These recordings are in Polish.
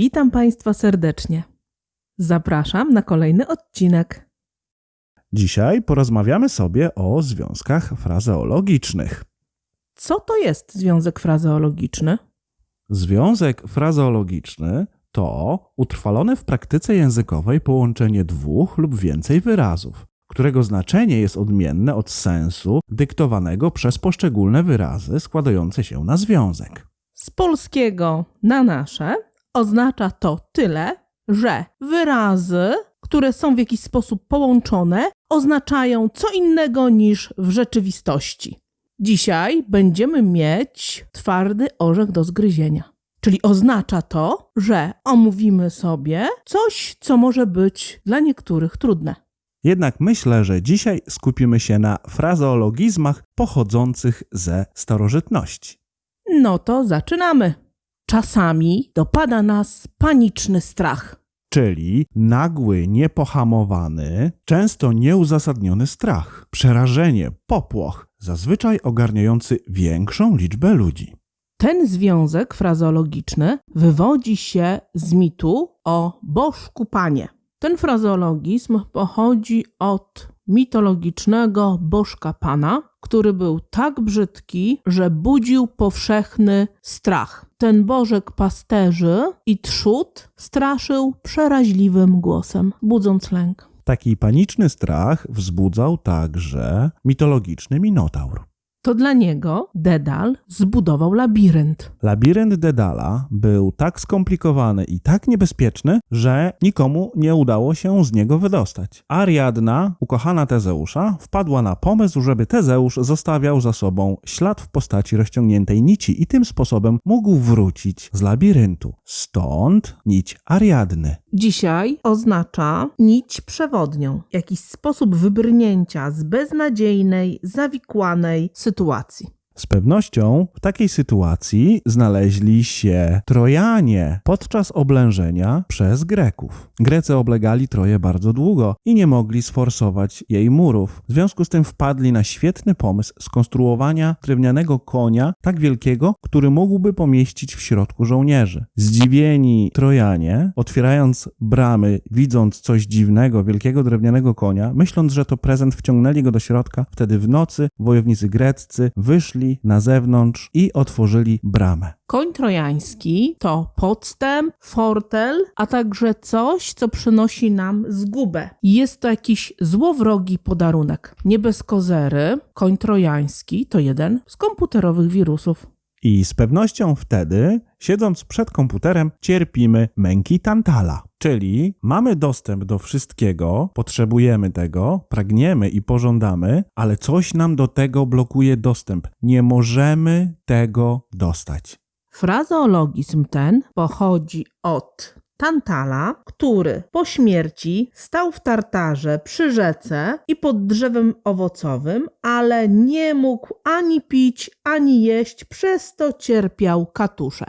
Witam Państwa serdecznie. Zapraszam na kolejny odcinek. Dzisiaj porozmawiamy sobie o związkach frazeologicznych. Co to jest związek frazeologiczny? Związek frazeologiczny to utrwalone w praktyce językowej połączenie dwóch lub więcej wyrazów, którego znaczenie jest odmienne od sensu dyktowanego przez poszczególne wyrazy składające się na związek. Z polskiego na nasze oznacza to tyle, że wyrazy, które są w jakiś sposób połączone, oznaczają co innego niż w rzeczywistości. Dzisiaj będziemy mieć twardy orzech do zgryzienia. Czyli oznacza to, że omówimy sobie coś, co może być dla niektórych trudne. Jednak myślę, że dzisiaj skupimy się na frazeologizmach pochodzących ze starożytności. No to zaczynamy. Czasami dopada nas paniczny strach. czyli nagły, niepohamowany, często nieuzasadniony strach, przerażenie, popłoch, zazwyczaj ogarniający większą liczbę ludzi. Ten związek frazeologiczny wywodzi się z mitu o bożku panie. Ten frazeologizm pochodzi od mitologicznego bożka pana, który był tak brzydki, że budził powszechny strach. Ten bożek pasterzy i trzód straszył przeraźliwym głosem, budząc lęk. Taki paniczny strach wzbudzał także mitologiczny Minotaur. To dla niego Dedal zbudował labirynt. Labirynt Dedala był tak skomplikowany i tak niebezpieczny, że nikomu nie udało się z niego wydostać. Ariadna, ukochana Tezeusza, wpadła na pomysł, żeby Tezeusz zostawiał za sobą ślad w postaci rozciągniętej nici i tym sposobem mógł wrócić z labiryntu. Stąd nić Ariadny. Dzisiaj oznacza nić przewodnią, jakiś sposób wybrnięcia z beznadziejnej, zawikłanej sytuacji sytuacji. Z pewnością w takiej sytuacji znaleźli się Trojanie podczas oblężenia przez Greków. Grecy oblegali Troję bardzo długo i nie mogli sforsować jej murów. W związku z tym wpadli na świetny pomysł skonstruowania drewnianego konia tak wielkiego, który mógłby pomieścić w środku żołnierzy. Zdziwieni Trojanie, otwierając bramy, widząc coś dziwnego, wielkiego drewnianego konia, myśląc, że to prezent, wciągnęli go do środka. Wtedy w nocy wojownicy greccy wyszli na zewnątrz i otworzyli bramę. Koń trojański to podstęp, fortel, a także coś, co przynosi nam zgubę. Jest to jakiś złowrogi podarunek. Nie bez kozery, koń trojański to jeden z komputerowych wirusów. I z pewnością wtedy, siedząc przed komputerem, cierpimy męki tantala. Czyli mamy dostęp do wszystkiego, potrzebujemy tego, pragniemy i pożądamy, ale coś nam do tego blokuje dostęp. Nie możemy tego dostać. Frazeologizm ten pochodzi od Tantala, który po śmierci stał w tartarze przy rzece i pod drzewem owocowym, ale nie mógł ani pić, ani jeść, przez to cierpiał katusze.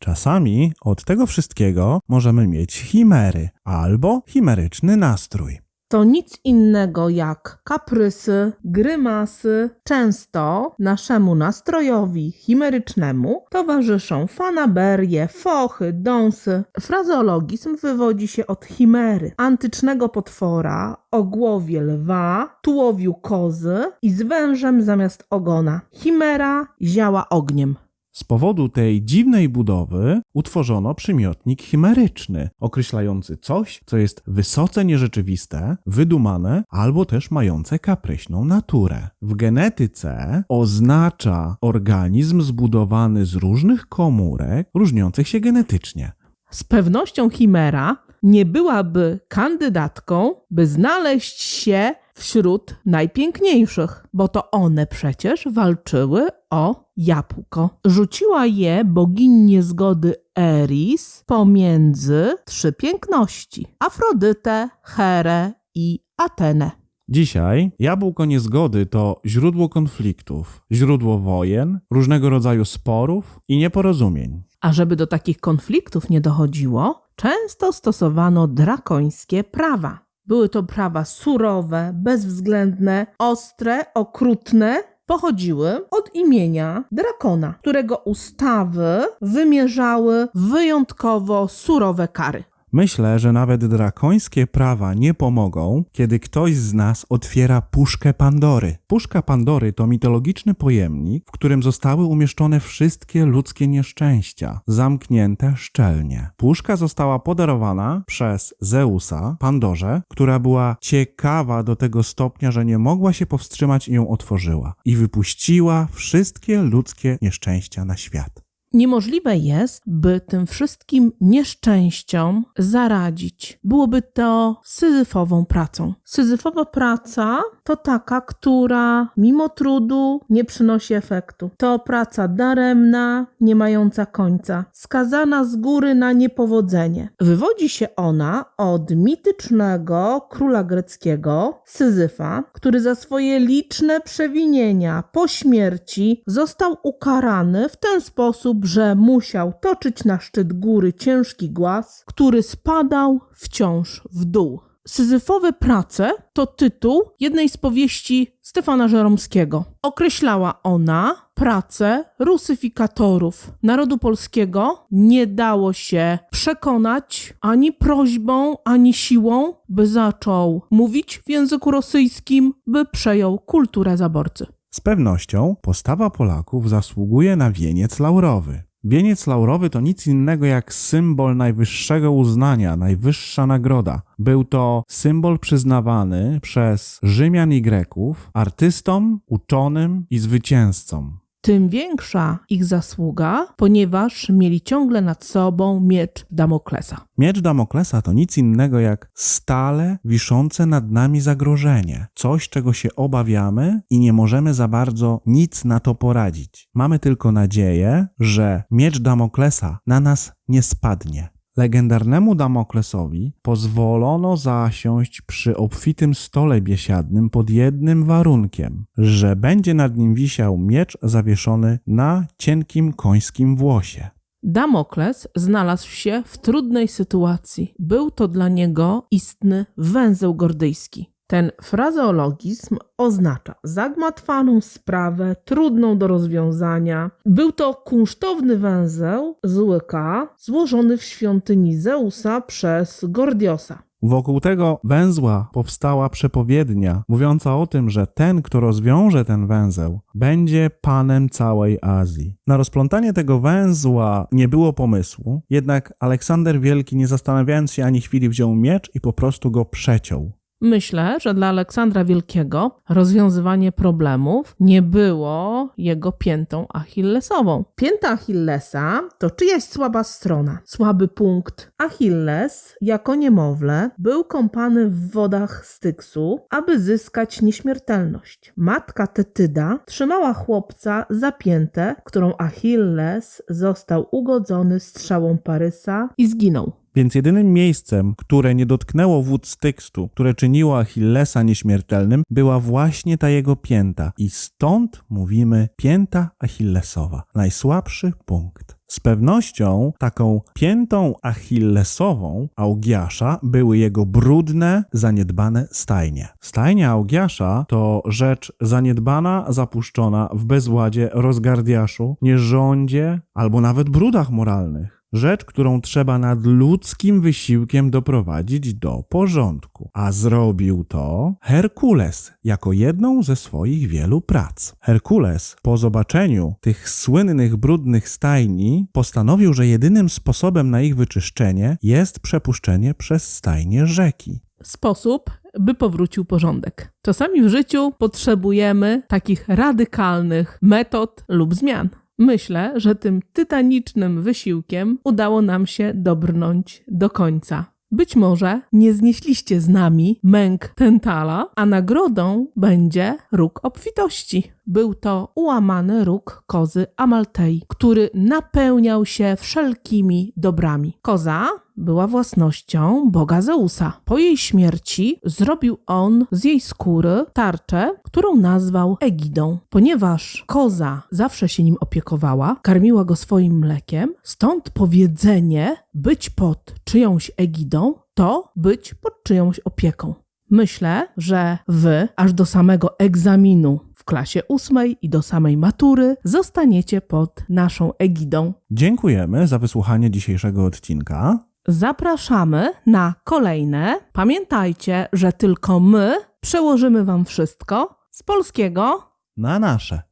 Czasami od tego wszystkiego możemy mieć chimery albo chimeryczny nastrój. To nic innego jak kaprysy, grymasy. Często naszemu nastrojowi chimerycznemu towarzyszą fanaberie, fochy, dąsy. Frazeologizm wywodzi się od chimery, antycznego potwora o głowie lwa, tułowiu kozy i z wężem zamiast ogona. Chimera ziała ogniem. Z powodu tej dziwnej budowy utworzono przymiotnik chimeryczny, określający coś, co jest wysoce nierzeczywiste, wydumane albo też mające kapryśną naturę. W genetyce oznacza organizm zbudowany z różnych komórek, różniących się genetycznie. Z pewnością Chimera nie byłaby kandydatką, by znaleźć się wśród najpiękniejszych, bo to one przecież walczyły o jabłko. Rzuciła je bogini niezgody Eris pomiędzy trzy piękności: Afrodytę, Herę i Atenę. Dzisiaj jabłko niezgody to źródło konfliktów, źródło wojen, różnego rodzaju sporów i nieporozumień. A żeby do takich konfliktów nie dochodziło, często stosowano drakońskie prawa. Były to prawa surowe, bezwzględne, ostre, okrutne pochodziły od imienia Drakona, którego ustawy wymierzały wyjątkowo surowe kary. Myślę, że nawet drakońskie prawa nie pomogą, kiedy ktoś z nas otwiera puszkę Pandory. Puszka Pandory to mitologiczny pojemnik, w którym zostały umieszczone wszystkie ludzkie nieszczęścia, zamknięte szczelnie. Puszka została podarowana przez Zeusa Pandorze, która była ciekawa do tego stopnia, że nie mogła się powstrzymać i ją otworzyła. I wypuściła wszystkie ludzkie nieszczęścia na świat. Niemożliwe jest, by tym wszystkim nieszczęściom zaradzić. Byłoby to syzyfową pracą. Syzyfowa praca to taka, która mimo trudu nie przynosi efektu. To praca daremna, nie mająca końca, skazana z góry na niepowodzenie. Wywodzi się ona od mitycznego króla greckiego Syzyfa, który za swoje liczne przewinienia po śmierci został ukarany w ten sposób, że musiał toczyć na szczyt góry ciężki głaz, który spadał wciąż w dół. Syzyfowe prace to tytuł jednej z powieści Stefana Żeromskiego. Określała ona pracę rusyfikatorów narodu polskiego. Nie dało się przekonać ani prośbą, ani siłą, by zaczął mówić w języku rosyjskim, by przejął kulturę zaborcy. Z pewnością postawa Polaków zasługuje na wieniec laurowy. Wieniec laurowy to nic innego jak symbol najwyższego uznania, najwyższa nagroda. Był to symbol przyznawany przez Rzymian i Greków artystom, uczonym i zwycięzcom. Tym większa ich zasługa, ponieważ mieli ciągle nad sobą miecz Damoklesa. Miecz Damoklesa to nic innego jak stale wiszące nad nami zagrożenie. Coś, czego się obawiamy i nie możemy za bardzo nic na to poradzić. Mamy tylko nadzieję, że miecz Damoklesa na nas nie spadnie. Legendarnemu Damoklesowi pozwolono zasiąść przy obfitym stole biesiadnym pod jednym warunkiem, że będzie nad nim wisiał miecz zawieszony na cienkim końskim włosie. Damokles znalazł się w trudnej sytuacji. Był to dla niego istny węzeł gordyjski. Ten frazeologizm oznacza zagmatwaną sprawę, trudną do rozwiązania. Był to kunsztowny węzeł z łyka złożony w świątyni Zeusa przez Gordiosa. Wokół tego węzła powstała przepowiednia, mówiąca o tym, że ten, kto rozwiąże ten węzeł, będzie panem całej Azji. Na rozplątanie tego węzła nie było pomysłu, jednak Aleksander Wielki, nie zastanawiając się ani chwili, wziął miecz i po prostu go przeciął. Myślę, że dla Aleksandra Wielkiego rozwiązywanie problemów nie było jego piętą achillesową. Pięta Achillesa to czyjaś słaba strona, słaby punkt. Achilles, jako niemowlę, był kąpany w wodach Styksu, aby zyskać nieśmiertelność. Matka Tetyda trzymała chłopca za piętę, którą Achilles został ugodzony strzałą Parysa i zginął. Więc jedynym miejscem, które nie dotknęło wód Stykstu, które czyniło Achillesa nieśmiertelnym, była właśnie ta jego pięta. I stąd mówimy pięta Achillesowa, najsłabszy punkt. Z pewnością taką piętą achillesową Augiasza były jego brudne, zaniedbane stajnie. Stajnia Augiasza to rzecz zaniedbana, zapuszczona w bezładzie, rozgardiaszu, nierządzie albo nawet brudach moralnych. Rzecz, którą trzeba nadludzkim wysiłkiem doprowadzić do porządku. A zrobił to Herkules jako jedną ze swoich wielu prac. Herkules po zobaczeniu tych słynnych brudnych stajni postanowił, że jedynym sposobem na ich wyczyszczenie jest przepuszczenie przez stajnie rzeki. sposób, by powrócił porządek. Czasami w życiu potrzebujemy takich radykalnych metod lub zmian. Myślę, że tym tytanicznym wysiłkiem udało nam się dobrnąć do końca. Być może nie znieśliście z nami męk Tentala, a nagrodą będzie róg obfitości. Był to ułamany róg kozy Amaltei, który napełniał się wszelkimi dobrami. Koza była własnością boga Zeusa. Po jej śmierci zrobił on z jej skóry tarczę, którą nazwał Egidą. Ponieważ koza zawsze się nim opiekowała, karmiła go swoim mlekiem, stąd powiedzenie być pod czyjąś egidą to być pod czyjąś opieką. Myślę, że wy aż do samego egzaminu w klasie ósmej i do samej matury zostaniecie pod naszą egidą. Dziękujemy za wysłuchanie dzisiejszego odcinka. Zapraszamy na kolejne. Pamiętajcie, że tylko my przełożymy Wam wszystko z polskiego Na nasze.